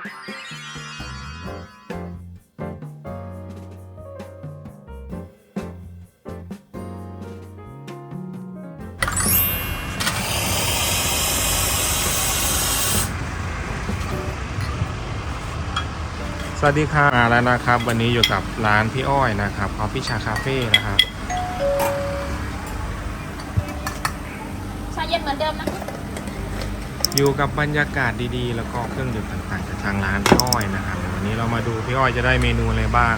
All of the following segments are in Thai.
สวัสดีครับมาแล้วนะครับ วันนี้อยู่กับร้านพี่อ้อยนะครับออฟฟิชาคาเฟ่นะครับชาเย็นเหมือนเดิมนะ อยู่กับบรรยากาศดีๆ แล้วก็เครื่องดื่มต่างๆจากทางร้านพี่อ้อยนะครับวันนี้เรามาดูพี่อ้อยจะได้เมนูอะไรบ้าง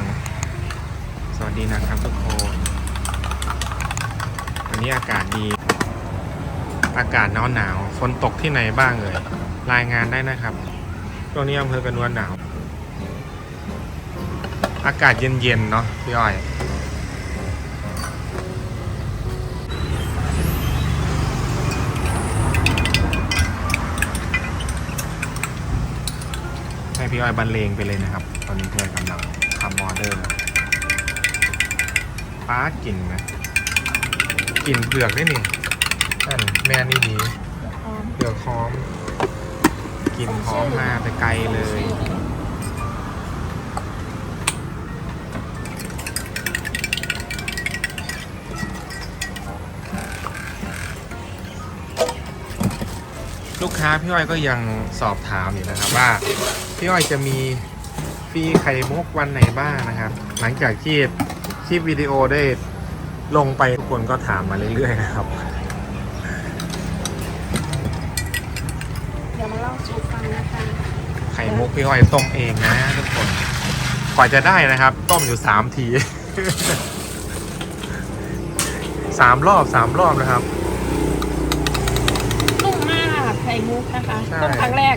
สวัสดีนะครับทุกคนวันนี้อากาศดี อากาศหนาวหนาวฝนตกที่ไหนบ้างเลยรายงานได้นะครับตรงนี้อำเภอกระนวนหนาว อากาศเย็นๆเนาะพี่อ้อย ให้พี่อ้อยบรรเลงไปเลยนะครับ ตอนนี้เพื่อนกำลังทำออเดอร์ป้ากลิ่นนะกลิ่นเปลือกได้นี่นั่นแม่นี่ดีเปลือกหอมกลิ่นหอมมาแต่ไกลเลยลูกค้าพี่อ้อยก็ยังสอบถามอยู่นะครับว่า พี่อ้อยจะมีฟรีไข่มุกวันไหนบ้างนะครับ หลังจากที่คลิปวิดีโอได้ลงไปทุกคนก็ถามมาเรื่อยๆนะครับ เดี๋ยวมาเล่าสู่ฟังนะคะไข่มุกพี่อ้อยต้มเองนะทุกคนกว่าจะได้นะครับ ต้มอยู่สามทีสามรอบสามรอบนะครับ นุ่มมากไข่มุกนะคะใช่ ต้นครั้งแรก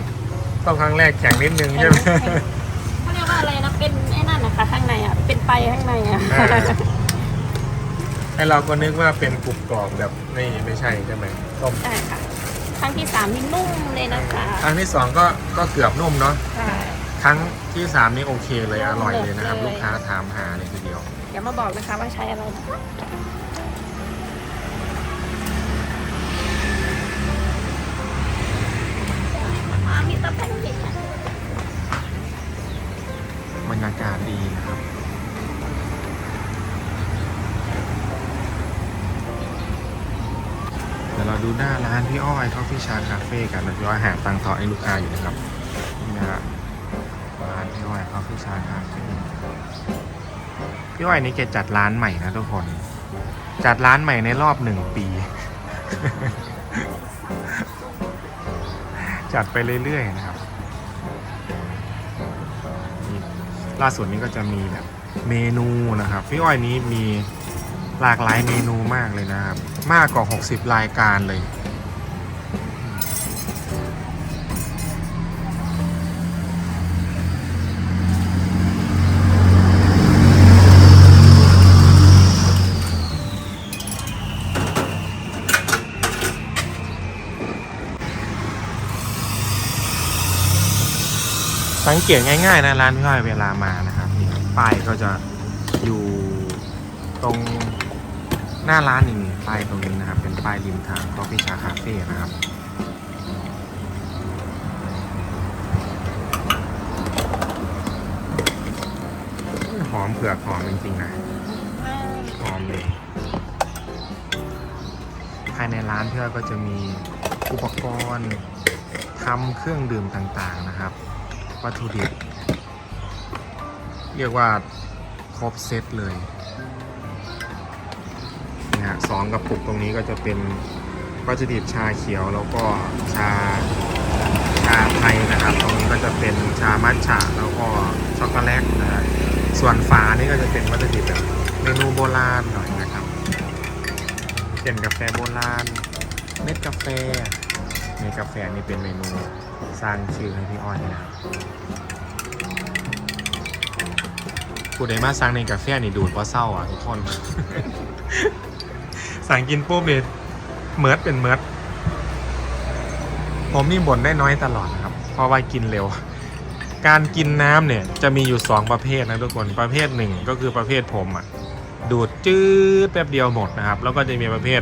ต้มครั้งแรกแข็งนิดนึงใช่ไหมเขาเรียกว่าอะไรนะเป็นไอ้นั่นนะคะข้างในอะเป็นไปข้างในอะอ่าไอเราก็นึกว่าเป็นกรุบกรอบแบบนี่ไม่ใช่ใช่ไหมต้มใช่ค่ะครั้งที่สามนี่นุ่มเลยนะคะครั้งที่สองก็ก็เกือบนุ่มเนาะใช่ครั้งที่สามนี่โอเคเลยอร่อยเลยนะครับเลยลูกค้าถามหาเลยทีเดียว เดี๋ยวมาบอกนะคะว่าใช้อะไรนะคะ บรรยากาศดีนะครับเดี๋ยวเราดูหน้าร้านพี่อ้อยเขาฟิชาคาเฟ่กันนะพี่อ้อยหาตังค์ทอนให้ลูกค้าอยู่นะครับนี่นะฮะร้านพี่อ้อยเขาฟิชาคาเฟ่พี่อ้อยนี่แกจัดร้านใหม่นะทุกคน จัดร้านใหม่ในรอบหนึ่งปี จัดไปเรื่อยๆนะครับ ล่าสุดนี้ก็จะมีแบบเมนูนะครับพี่อ้อยนี้มีหลากหลายเมนูมากเลยนะครับ มากกว่า 60 รายการเลย สังเกตง่ายๆนะร้านพี่อ้อยเวลามานะครับนี่ป้ายก็จะอยู่ตรงหน้าร้านนี่ป้ายตรงนี้นะครับ เป็นป้ายริมทางคอฟฟี่ชาคาเฟ่นะครับหอมเผือกหอมจริงๆนะหอมเลยภายในร้านเพื่อก็จะมีอุปกรณ์ทำเครื่องดื่มต่างๆนะครับ วัตถุดิบ เรียกว่าครบเซตเลยนี่ฮะสองกระปุกตรงนี้ก็จะเป็นวัตถุดิบชาเขียวแล้วก็ชาชาไทยนะครับ ตรงนี้ก็จะเป็นชามัทฉะแล้วก็ช็อกโกแลตนะฮะส่วนฝานี่ก็จะเป็นวัตถุดิบแบบเมนูโบราณหน่อยนะครับเป็นกาแฟโบราณเม็ดกาแฟเม็ดกาแฟนี่เป็นเมนู สร้างชื่อให้พี่อ้อยนะครับผู้ใดมาสั่งในกาแฟนี่ดูดเพราะเศร้าอะทุกคน สั่งกินปุ๊บเนี่ยเมิร์ดเป็นเมิร์ดผมนี่บ่นได้น้อยตลอดนะครับ เพราะว่ากินเร็ว การกินน้ำเนี่ยจะมีอยู่ 2 ประเภทนะทุกคน ประเภทหนึ่งก็คือประเภทผมอะ ดูดจืดแป๊บเดียวหมดนะครับ แล้วก็จะมีประเภท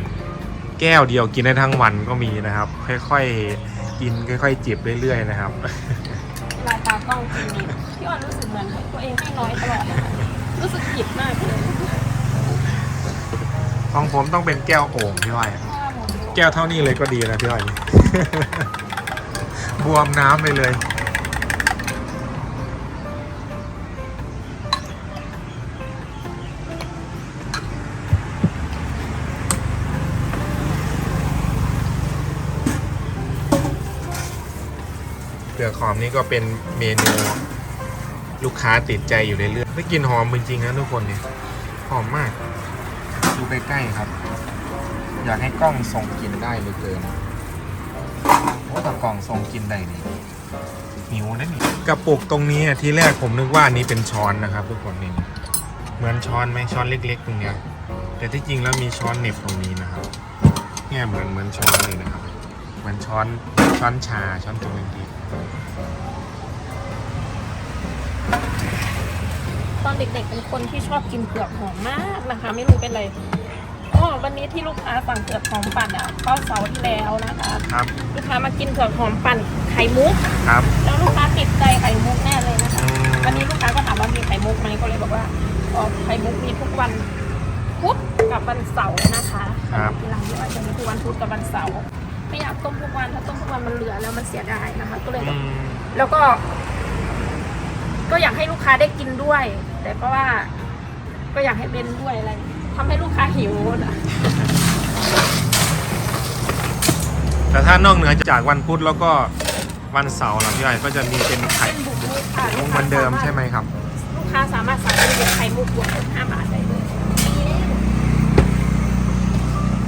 แก้วเดียวกินได้ทั้งวันก็มีนะครับ ค่อยๆ กินค่อยๆจิบเรื่อยๆนะครับ ลายตากล้องจริงนี้พี่ออนรู้สึกเหมือนตัวเองให้น้อยตลอดนะคะรู้สึกผิดมากเลยของผมต้องเป็นแก้วโอ่งพี่อ้อยเพราะว่าหมด แก้วเท่านี้เลยก็ดีนะพี่อ้อย บวมน้ำไปเลย เปลือกหอมนี่ก็เป็นเมนูลูกค้าติดใจอยู่เรื่อยๆได้กลินหอมจริงๆนะทุกคนเนี่ยหอมมาก ดูใกล้ๆครับ อยากให้กล้องส่งกลินได้เลยเกินโอ้แต่กล้องส่งกลินได้นี่หิวนะนี่กระปุกตรงนี้อะที่แรกผมนึกว่านี้เป็นช้อนนะครับ ทุกคนนี่เหมือนช้อนไหมช้อนเล็กๆตรงเนี้ยแต่ที่จริงแล้วมีช้อนเหน็บตรงนี้นะครับเนี่ยเหมือนเหมือนช้อนเลยนะครับ เหมือนช้อนช้อนชาช้อนตรงนี้ตอนเด็กๆเป็นคนที่ชอบกินเผือกหอมมากนะคะ ไม่รู้เป็นไรอ๋อวันนี้ที่ลูกค้าสั่งเผือกหอมปั่นอะก็เสาร์ที่แล้วนะคะครับลูกค้ามากินเผือกหอมปั่นไข่มุกครับแล้วลูกค้าติดใจไข่มุกแน่เลยนะคะอืมวันนี้ลูกค้าก็ถามว่ามีไข่มุกไหมก็เลยบอกว่าอ๋อไข่มุกมีทุกวันพุธกับวันเสาร์นะคะครับที่ร้านที่ว่าจะมีทุกวันพุธกับวันเสาร์ ไม่อยากต้มทุกวันถ้าต้มทุกวันมันเหลือแล้วมันเสียดายนะคะก็เลยแบอืบมแล้วก็ ก็อยากให้ลูกค้าได้กินด้วย แต่ก็ว่า ก็อยากให้เป็นด้วยอะไรทำให้ลูกค้าหิวนะแต่ถ้านอกเหนือจากวันพุธแล้วก็วันเสาร์ล่ะพี่อ้อยก็จะมีเป็นไข่เป็นบุกมุกค่ะมุกเหมือนเดิมใช่ไหมครับ ลูกค้าสามารถสั่งเป็นไข่มุกบวกห้าบาทได้เลยเพราะ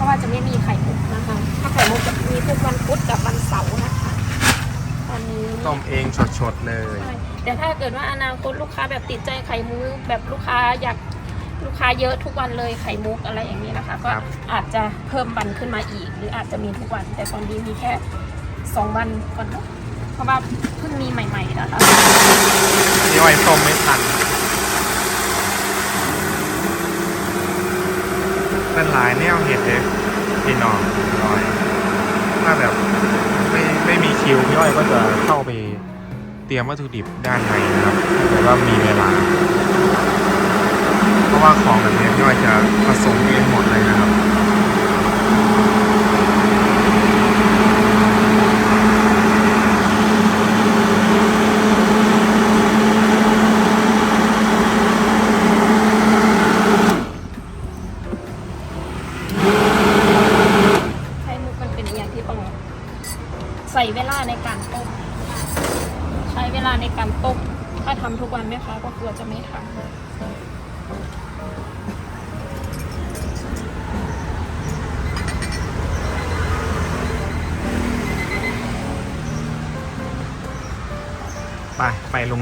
ว่าจะไม่มีไข่มุกนะคะ ถ้าไข่มุกจะมีทุกวันพุธกับวันเสาร์นะคะตอนนี้ต้มเองสดๆเลยใช่แต่ถ้าเกิดว่าอนาคตลูกค้าแบบติดใจไข่มุกแบบลูกค้าอยากลูกค้าเยอะทุกวันเลยไข่มุกอะไรอย่างนี้นะคะ ก็ครับ อาจจะเพิ่มวันขึ้นมาอีก หรืออาจจะมีทุกวัน แต่ตอนนี้มีแค่สองวันก่อนเนอะเพราะว่าเพิ่งมีใหม่ๆนะคะพี่อ้อยต้มไม่ทันเป็นหลายแนวเห็ดเลย ที่นอนน้อย ถ้าแบบไม่ไม่มีคิวพี่อ้อยก็จะเข้าไปเตรียมวัตถุดิบด้านในนะครับแต่ว่ามีเวลา เพราะว่าของแบบนี้พี่อ้อยจะผสมเองหมดเลยนะครับ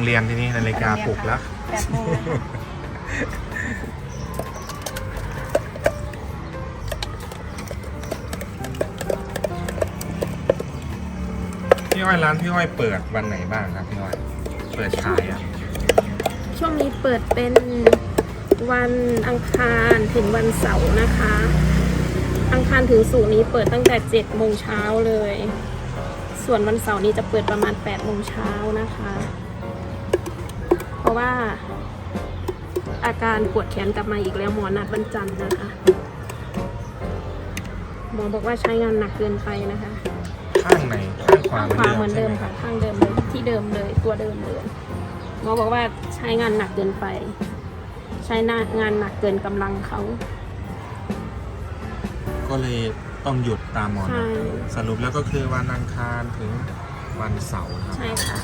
เรียนที่นี่นาฬิกาปลุกแล้ว แปดโมงค่ะพี่อ้อยร้านพี่อ้อยเปิดวันไหนบ้างครับพี่อ้อย เปิดขายอะช่วงนี้เปิดเป็นวันอังคารถึงวันเสาร์นะคะ อังคารถึงศุกร์นี้เปิดตั้งแต่เจ็ดโมงเช้าเลย ส่วนวันเสาร์นี้จะเปิดประมาณแปดโมงเช้านะคะ ราะว่า อาการปวดแขนกลับมาอีกแล้วหมอนัดวันจันทร์นะคะหมอบอกว่าใช้งานหนักเกินไปนะคะ ข้างไหนข้างขวาข้างขวาเหมือนเดิมใช่ไหค่ะ ข้างเดิมเลยที่เดิมเลยตัวเดิมเลยหมอบอกว่าใช้งานหนักเกินไป ใช้หน้างานหนักเกินกำลังเขาก็เลยต้องหยุดตามหมอใช่นะสรุปแล้วก็คือวันอังคารถึงวันเสาร์ครับใช่ค่ะ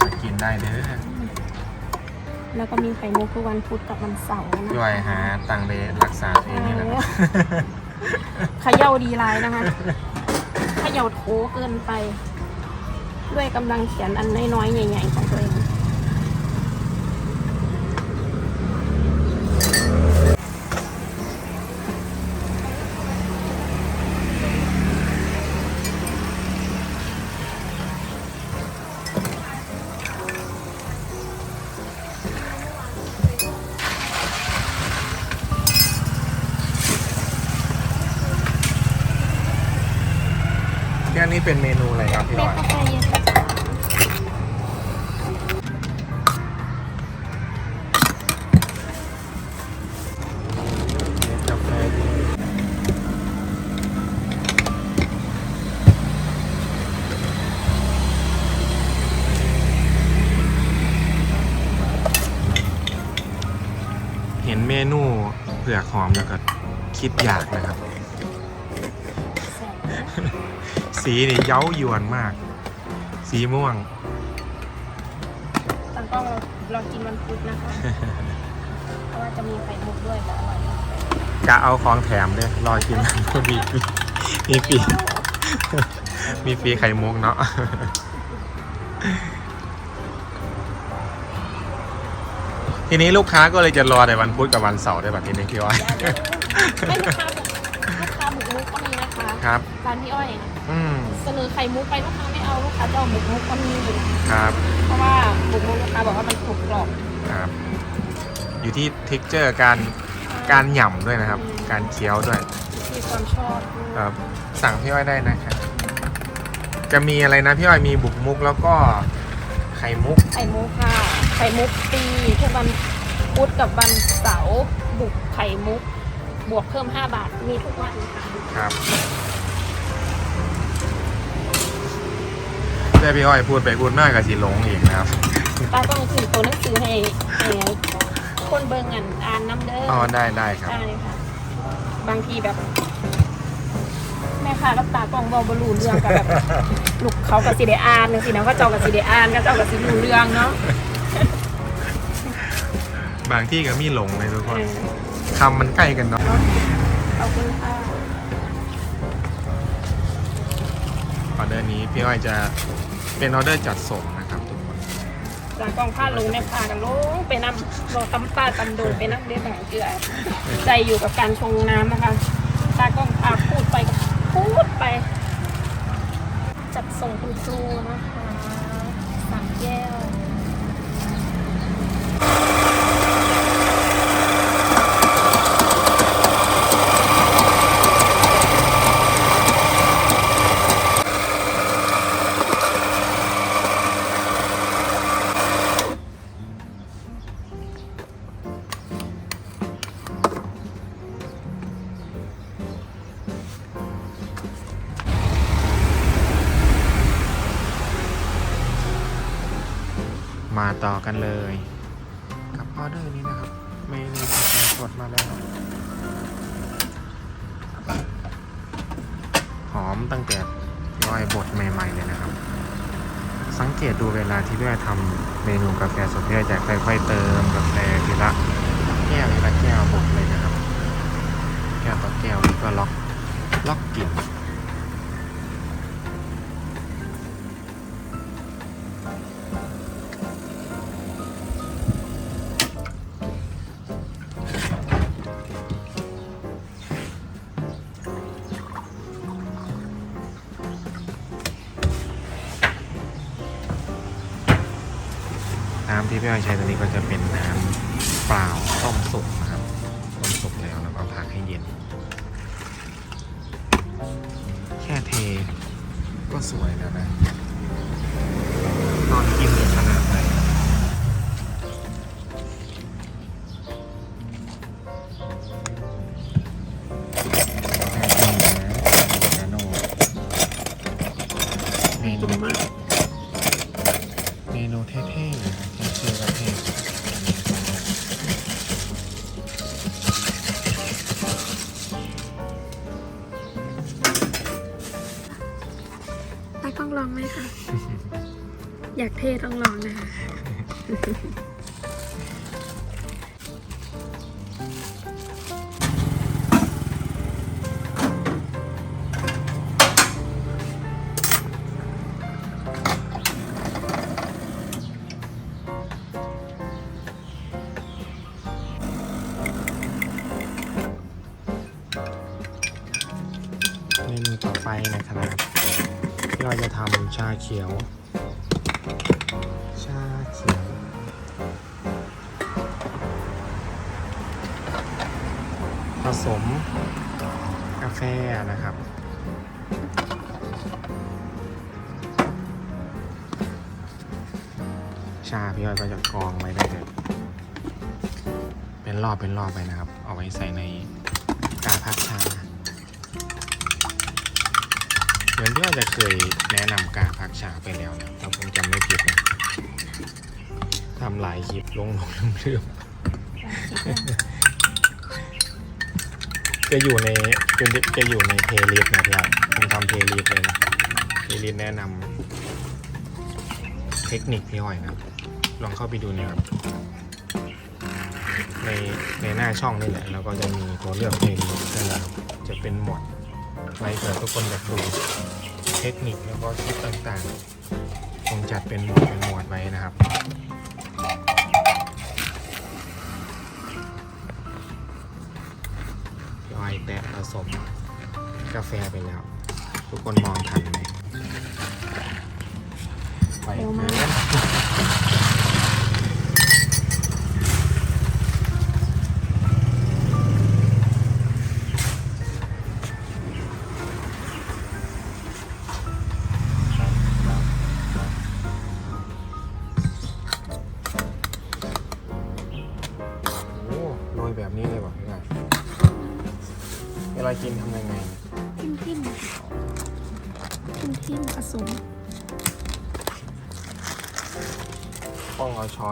มากินได้เลย แล้วก็มีไข่มุกทุกวันพุธกับวันเสาร์นะพี่อ้อยหาตังค์ไปรักษาเองนี่แหละนะเขย่าดีไลน์นะคะเขย่าโถเกินไป ด้วยกำลังเขียนอันน้อยๆ ใหญ่ๆ ของตัวเอง นูเผือกหอมแล้วก็คิดอยากนะครับแซ่บนะสีนี่เย้ายวนมาก สีม่วงตอนกล้องเราเรากินวันพุธนะคะ เพราะว่าจะมีไข่มุกด้วยแต่อร่อยมากเลยกะเอาของแถมเลยรอกินมีฟรีมีฟรีมีฟรีไข่มุกเนาะ ทีนี้ลูกค้าก็เลยจะรอแต่วันพุธกับวันเสาร์ได้แบบนี้นี่พี่อ้อย ไม่ลูกค้าบุกลูกค้าบุกมุกก็มีนะคะครับร้านพี่อ้อยอืมเสนอไข่มุกไปลูกค้าไม่เอาลูกค้าจะเอาบุกมุกก็มีครับเพราะว่าบุกมุกลูกค้าบอกว่ามันกรุบกรอบครับ อยู่ที่เท็กเจอร์การการหย่ำด้วยนะครับ การเคี้ยวด้วยมีความชอบด้วยครับสั่งพี่อ้อยได้นะครับจะมีอะไรนะพี่อ้อยมีบุกมุกแล้วก็ไข่มุกไข่มุกค่ะไข่มุกปีทุกวัน พุธกับวันเสาร์บุกไข่มุก บวกเพิ่ม 5 บาท มีทุกวันค่ะครับแต่พี่อ้อยพูดไปพูดมากกับสีหลงอีกนะครับตาต้องถือตัวหนังสือให้ให้คนเบิ่งอ่านอ่านน้ำเด้ออ๋อได้ได้ครับได้ค่ะ บางทีแบบ แม่ค่ะรับตากล้องเบาบรูเรื่องกับแบบลูกเขากับสีเดอ่านเนี่ยสินะก็เจ้ากับสีเดอ่านก็เจ้ากับสีรูเรื่องเนาะ บางที่ก็มีหลงเลยทุกคเอนอคำมันใกล้กันเนาะเนาะเอาคุณค่ะออเดอร์นี้พี่อ้อยจะเป็นออเดอร์จัดส่งนะครับทุกคนตากล้องพาลงเนี่ยพากันลงไปนำรอตำป้าตำโดยไปนั่งเรียนบางเกลือใจอยู่กับการชงน้ำนะคะตากล้องพาพูดไปก็พูดไป จัดส่งคุณครูนะคะสามแก้ว มาต่อกันเลย กับออเดอร์นี้นะครับเมนูกาแฟสดมาแล้ว หอมตั้งแต่พี่อ้อยบดใหม่ ๆ เลยนะครับ สังเกตดูเวลาที่พี่อ้อยทำเมนูกาแฟสดพี่อ้อยจะค่อยๆเติมกาแฟทีละแก้วทีละแก้วบดเลยนะครับ แก้วต่อแก้วแล้วก็ล็อกล็อกกลิ่น น้ำที่พี่อ้อยใช้ตัวนี้ก็จะเป็นน้ำเปล่าต้มสุกนะครับต้มสุกแล้วแล้วก็พักให้เย็น แค่เทก็สวยแล้วนะ ตอนกินเนี่ย ขียว ชาเขียว ผสม กาแฟนะครับ ชาพี่อ้อยก็จะกรองไว้ได้เลยเป็นรอบเป็นรอบไปนะครับ เอาไว้ใส่ใน น่าจะเคยแนะนำการพักชาไปแล้วนะถ้าผมจำไม่ผิดนะทำหลายคลิปลงลงเรื่องๆจะอยู่ในจะจะอยู่ในเพลย์ลิสต์นะพี่อ้อยผมทำเพลย์ลิสต์เลยนะเพลย์ลิสต์แนะนำเทคนิคพี่อ้อยนะครับลองเข้าไปดูนี่ยครับในในหน้าช่องนี่แหละแล้วก็จะมีตัวเลือกเพลงนั่นแหละครับจะเป็นหมวด ไว้เกิดทุกคนอยากดูเทคนิคแล้วก็คลิปต่างๆผมจัดเป็นหมวดเป็นหมวดไว้นะครับลอยแตะผสมกาแฟไปแล้ว ทุกคนมองทันไหมไปเร็วเกิมากน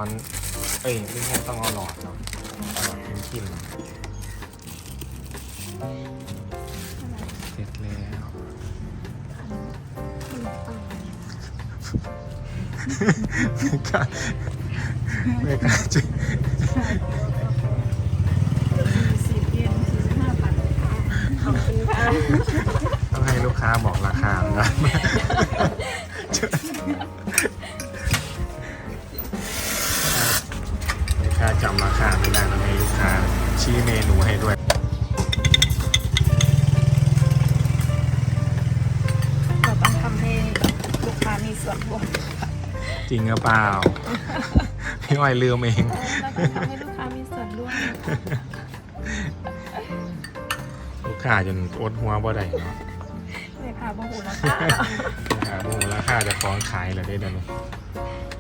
เอาช้อนเอ้ยไม่ใช่ต้องเอาหลอดเนาะเอาหลอดกินกินเสร็จแล้วไม่กล้าไม่กล้าจะสิบเยนสี่สิบห้าบาทขอบคุณค่ะต้องให้ลูกค้าบอกราคานะ ราคาไม่ได้ต้องให้ลูกค้าชี้เมนูให้ด้วยเราต้องทำให้ลูกค้ามีส่วนร่วมจริงหรือเปล่า พี่อ้อยลืมเองเราต้องทำให้ลูกค้ามีส่วนร่วมลูกค้าจนอดหัวบ่ได้เนาะเลยค่ะโมโหแล้วลูกค้าโมโหราคาจะฟ้องขายเลยได้เดี๋ยวนี้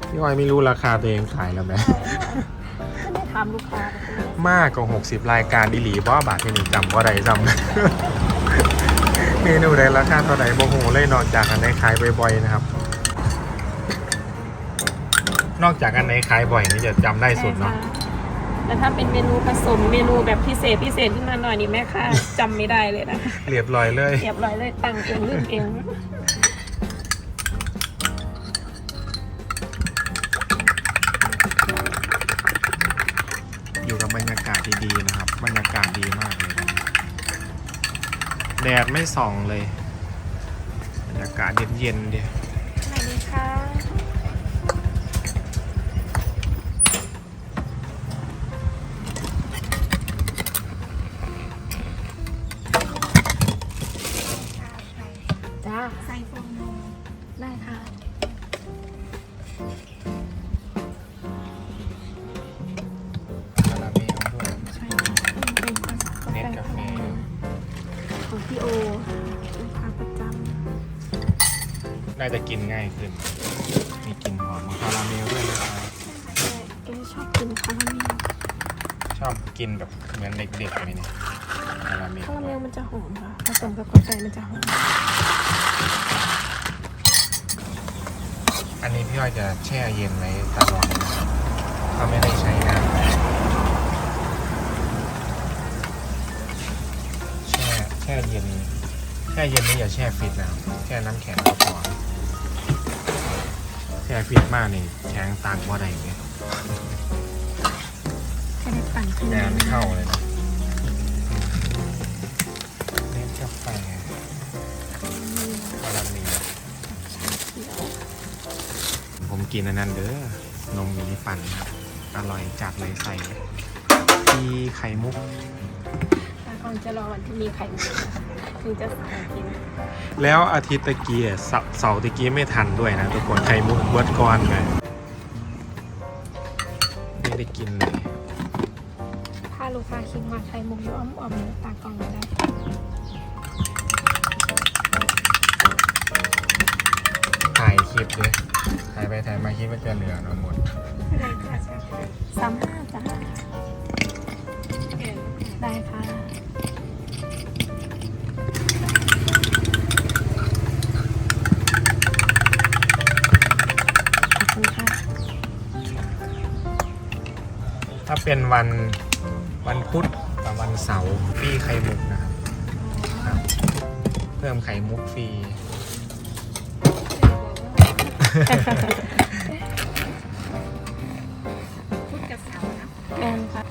พี่อ้อยไม่รู้ราคาตัวเองขายแล้วไหมไม่ได้ถามลูกค้าเลยมากกว่า60 รายการอีหลีบ่บาทที่นี่จำบ่ได้จำ เมนูใดราคาเท่าใดบ่ฮู้เลยนอกจากอันไหนขายบ่อยๆนะครับ นอกจากอันไหนขายบ่อยนี่จะจำได้สุดเนาะ แต่ถ้าเป็นเมนูผสมเมนูแบบพิเศษพิเศษขึ้นมาหน่อยนี่แม่ค่ะจำไม่ได้เลยนะ เรียบร้อยเลย เรียบร้อยเลยตังค์เองลืมเอง ดีมากเลยแดดไม่ส่องเลยบรรยากาศเย็นๆเดียว พี่โอลูกค้าประจน่าจะกินง่ายขึ้น มีกลิ่นหอมของคาราเมลด้วยนะครับำเอ๊ะชอบกินคาราเมลชอบกินแบบเหมือนเด็กๆไหมเนี่ยคาราเมลคาราเมลมันจะหอมค่ะผสมกับกาแฟมันจะหอมอันนี้พี่อ้อยจะแช่เย็นไว้ตลอดนะครับถ้าไม่ได้ใช้น้ำแช่แช่เย็น แช่เย็นนี่อย่าแช่ฟิตนะครับแช่น้ำแข็งก็พอแช่ฟิตมากนี่แข็งตากว่าใดเนี่ยแค่ได้ปั่นขึ้นงานเข้าเลยนะเน้นกาแฟคาราเมลผมกินอันนั้นเด้อนมหมีปั่นครับอร่อยจัดเลยใส่ที่ไข่มุกตา คอนจะรอวันที่มีไข่มุกนะคะถึงจะสั่งกินแล้วอาทิตย์ตะกี้อะเสาเสาร์ตะกี้ไม่ทันด้วยนะทุกคนไข่มุกเบิร์ดก้อนเลยไม่ได้กินเลยถ้าลูกค้าคิดว่าไข่มุกย้อมออมๆตากล่องมาได้ถ่ายคลิปเลยถ่ายไปถ่ายมาคิดว่าจะเหลือเนอะหมดได้ค่ะสามห้าจ้า ถ้าเป็นวันวันพุธกับวันเสาร์พี่ไข่มุกนะครับพิ่มไข่มุกฟรีพุทธกับเสาร์นะแมนค่ะ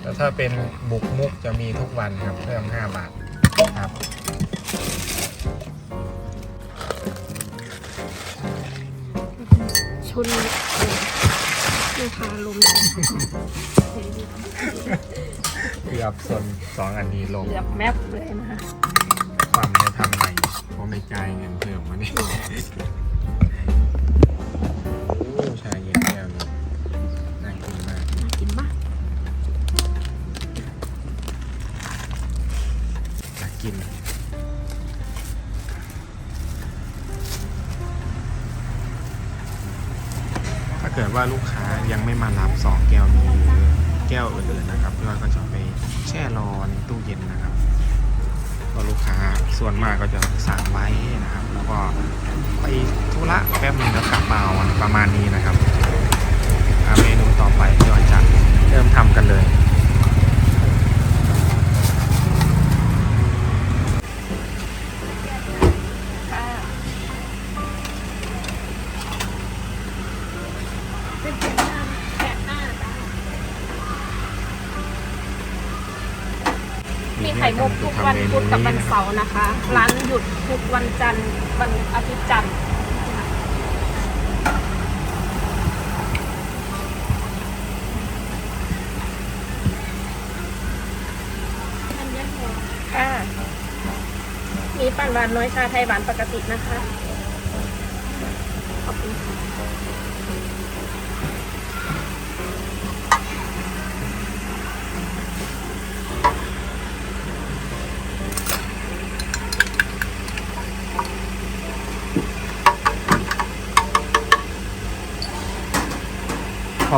แล้วถ้าเป็นบุกมุกจะมีทุกวันครับเพิ่ม5บาทครับชุน ลูกค้าลมเกือบส่วนสองอันนี้ลงเหลือบแมปเลยนะคะความไม่ทำใหม่ผมไม่จ่ายเงินเพิ่มมานี่โอ้ชาเย็นแก้วนี้น่ากินมากน่ากินมากน่ากิน กิดว่าลูกค้ายังไม่มารับสองแก้วนี้หรือแก้วอื่นๆนะครับพี่อ้อยก็จะไปแช่รอในตู้เย็นนะครับก็ลูกค้าส่วนมากก็จะสั่งไว้นะครับ แล้วก็ไปธุระแป๊บนึงแล้วกลับมาเอาประมาณนี้นะครับเมนูต่อไปพี่อ้อยจะเริ่มทำกันเลย กับวันเสาร์นะคะ ร้านหยุดทุกวันจันทร์วันอาทิตย์จันทร์ค่ะมีปั่นหวานน้อยชาไทยหวานปกตินะคะ ขอบคุณค่ะ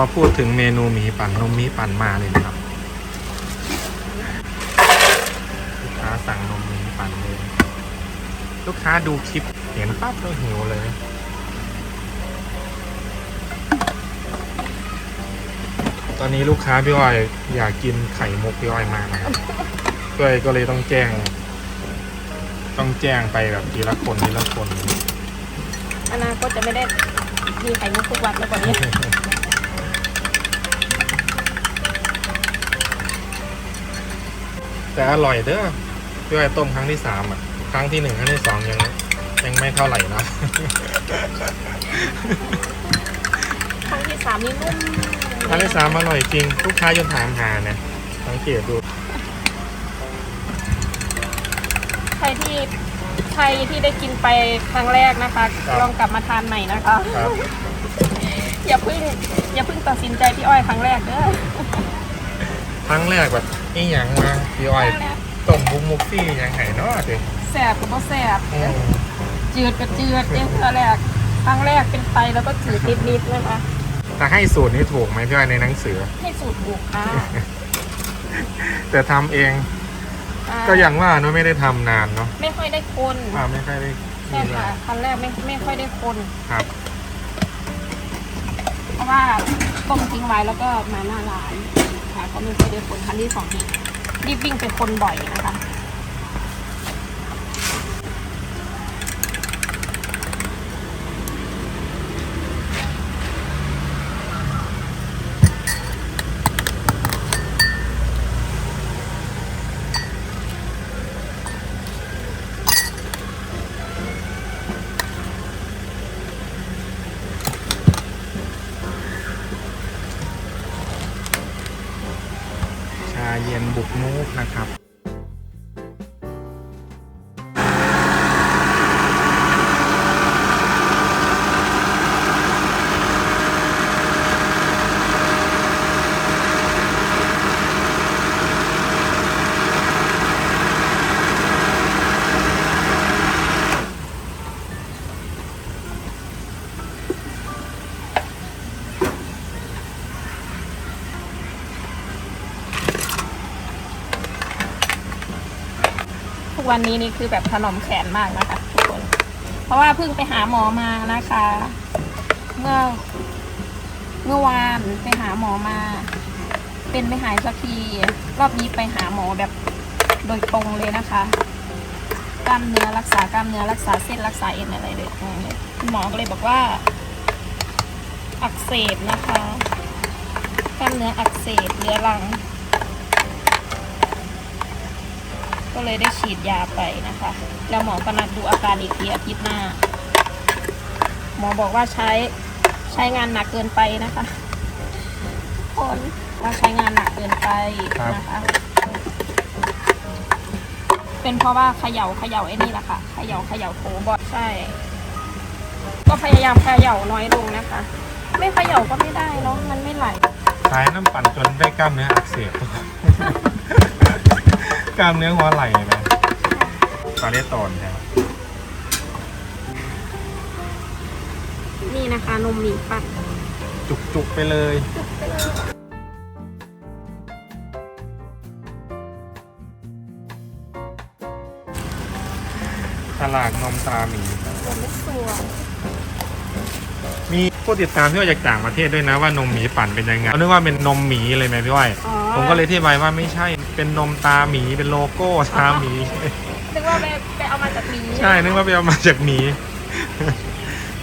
พอพูดถึงเมนูหมีปั่นนมหมีปั่นมาเลยนะครับลูกค้าสั่งนมหมีปั่นเลยลูกค้าดูคลิปเห็นปั๊บก็หิวเลยตอนนี้ลูกค้าพี่อ้อยอยากกินไข่มุกพี่อ้อยมากนะครับก็เลยก็เลยต้องแจ้ง ต้องแจ้งไปแบบทีละคนทีละคนอนาคตจะไม่ได้มีไข่มุกทุกวันแล้วกว่านี้ แต่อร่อยเด้อพี่อ้อยต้มครั้งที่สามอะ ครั้งที่หนึ่งครั้งที่สองยังยังไม่เท่าไหร่นะครั้งที่สามนี่นุ่มครั้งที่สามอร่อยจริงลูกค้าจนถามหาเนี่ยสังเกตดูใครที่ใครที่ได้กินไปครั้งแรกนะคะ ลองกลับมาทานใหม่นะคะครับอย่าเพิ่งอย่าเพิ่งตัดสินใจที่อ้อยครั้งแรกเด้อครั้งแรกแบบ นี่ยังมาพี่อ้อยต้มบุกมุกซี่ยังไงเนาะเด็กแสบกับบ่แสบจืดกับจืดเนี่ยครั้งแรกครั้งแรกเป็นไตแล้วก็จืดนิดๆนะคะแต่ให้สูตรนี้ถูกไหมพี่อ้อยในหนังสือ ให้สูตรบุกค่ะแต่ทำเองอ่าก็อย่างว่าเนาะไม่ได้ทำนานเนาะไม่ค่อยได้คนอ่าไม่ค่อยได้ใช่ค่ะครั้งแรกไม่ไม่ค่อยได้คน ครับเพราะว่าต้มทิ้งไว้แล้วก็มาหน้าร้าน ค่ะก็ไม่ค่อยได้คนคันที่สองนี่รีบวิ่งไปคนบ่อยนะคะ เย็นบุกมุกนะครับ วันนี้นี่คือแบบถนอมแขนมากนะคะทุกคน เพราะว่าเพิ่งไปหาหมอมานะคะ เมื่อ เมื่อวานไปหาหมอมา เป็นไม่หายสักทีรอบนี้ไปหาหมอแบบโดยตรงเลยนะคะ กล้ามเนื้อรักษากล้ามเนื้อรักษาเส้นรักษาเอ็นอะไรเลยทั้งนั้นเลยคุณหมอก็เลยบอกว่า อักเสบนะคะ กล้ามเนื้ออักเสบเรื้อรัง ก็เลยได้ฉีดยาไปนะคะ แล้วหมอก็นัดดูอาการอีกทีอาทิตย์หน้า หมอบอกว่าใช้ใช้งานหนักเกินไปนะคะคนว่าใช้งานหนักเกินไปนะคะ เป็นเพราะว่าเขย่าเขย่าไอ้นี่แหละค่ะเขย่าเขย่าโถบ่อยใช่ ก็พยายามเขย่าน้อยลงนะคะ ไม่เขย่าก็ไม่ได้เนาะมันไม่ไหลใช้น้ำปั่นจนได้กล้ามเนื้ออักเสบ กล้ามเนื้อหัวไหล่นะตาเลตอนครับนี่นะคะนมหมีปั่นจุกๆไปเลยตลาดนมตราหมีนมไม่สวยมีผู้ติดตามที่มาจากต่างประเทศด้วยนะว่านมหมีปั่นเป็นยังไงเขานึกว่าเป็นนมหมีเลยไหมพี่อ้อยอ๋อผมก็เลยที่ไปว่าไม่ใช่ เป็นนมตาหมีเป็นโลโก้ตาหมี นึกว่าไปไปเอามาจากหมีใช่ นึกว่าไปเอามาจากหมี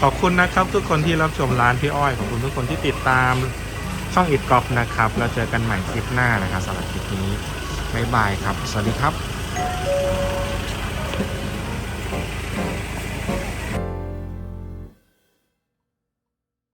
ขอบคุณนะครับ ทุกคนที่รับชมร้านพี่อ้อยขอบคุณทุกคนที่ติดตามช่องอิดกอฟนะครับแล้วเจอกันใหม่คลิปหน้านะครับสำหรับคลิปนี้บ๊ายบายครับ สวัสดีครับ